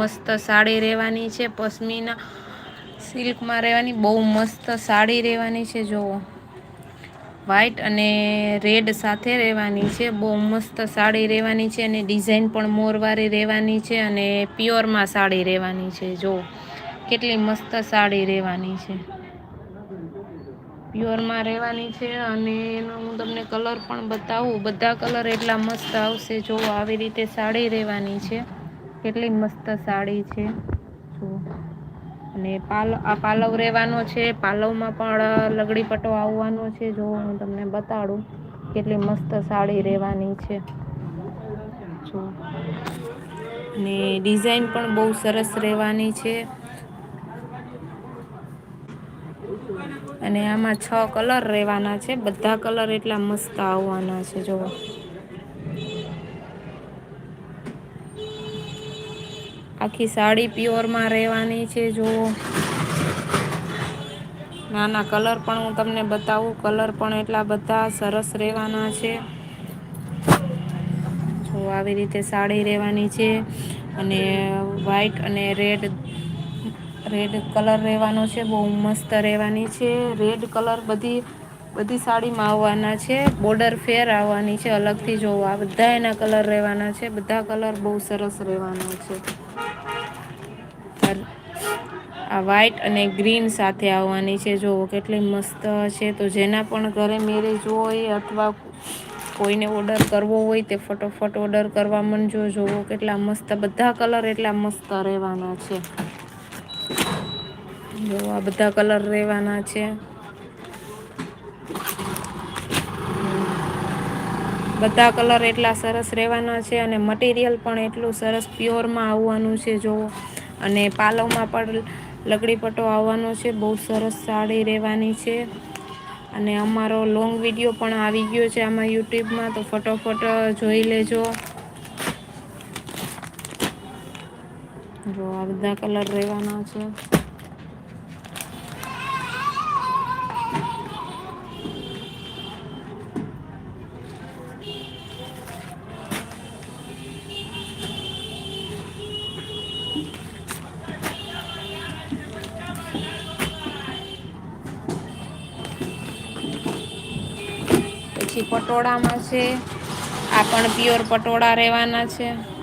મસ્ત સાડી રહેવાની છે, પશ્મિના સિલ્કમાં રહેવાની, બહુ મસ્ત સાડી રહેવાની છે જુઓ વ્હાઇટ અને રેડ સાથે રહેવાની છે, બહુ મસ્ત સાડી રહેવાની છે અને ડિઝાઇન પણ મોરવારી રહેવાની છે અને પ્યોરમાં સાડી રહેવાની છે, જો. કેટલી મસ્ત સાડી રહેવાની છે. પ્યોરમાં રહેવાની છે અને એનો હું તમને કલર પણ બતાવું. બધા કલર એટલા મસ્ત આવશે જો આવી રીતે સાડી રહેવાની છે. કેટલી મસ્ત સાડી છે. જો અને પાલ, આ પાલવ રહેવાનો છે. પાલવમાં પણ લગડી પટો આવવાનો છે. જો હું તમને બતાડું કેટલી મસ્ત સાડી રહેવાની છે. જો અને ડિઝાઇન પણ બહુ સરસ રહેવાની છે. અને આમાં છ કલર રહેવાના છે. બધા કલર એટલા મસ્ત આવવાના છે. જો આખી સાડી પ્યોરમાં રહેવાની છે જો નાના કલર પણ હું તમને બતાવું. કલર પણ એટલા બધા સરસ રહેવાના છે. જો આવી રીતે સાડી રહેવાની છે અને વ્હાઈટ અને રેડ રેડ કલર રહેવાનો છે. બહુ મસ્ત રહેવાની છે. રેડ કલર બધી બધી સાડીમાં આવવાના છે. બોર્ડર ફેર આવવાની છે અલગથી. જોવા બધા એના કલર રહેવાના છે. બધા કલર બહુ સરસ રહેવાના છે. આ વ્હાઈટ અને ગ્રીન સાથે આવવાની છે. જુઓ કેટલી મસ્ત છે. તો જેના પણ ઘરે મેરેજ હોય અથવા કોઈને ઓર્ડર કરવો હોય તે ફટોફટ ઓર્ડર કરવા માંડજો. જુઓ કેટલા મસ્ત, બધા કલર એટલા મસ્ત રહેવાના છે. જો આ બધા કલર રહેવાના છે. બધા કલર એટલા સરસ રહેવાના છે અને મટીરિયલ પણ એટલું સરસ પ્યોરમાં આવવાનું છે. જો અને પાલવમાં પણ લકડી પટ્ટો આવવાનો છે. બહુ સરસ સાડી રહેવાની છે. અને અમારો લોંગ વીડિયો પણ આવી ગયો છે આમાં યુટ્યુબમાં તો ફટોફટ જોઈ લેજો. જો આ બધા કલર રહેવાના છે. પછી પટોળામાં છે. આ પણ પ્યોર પટોળા રહેવાના છે.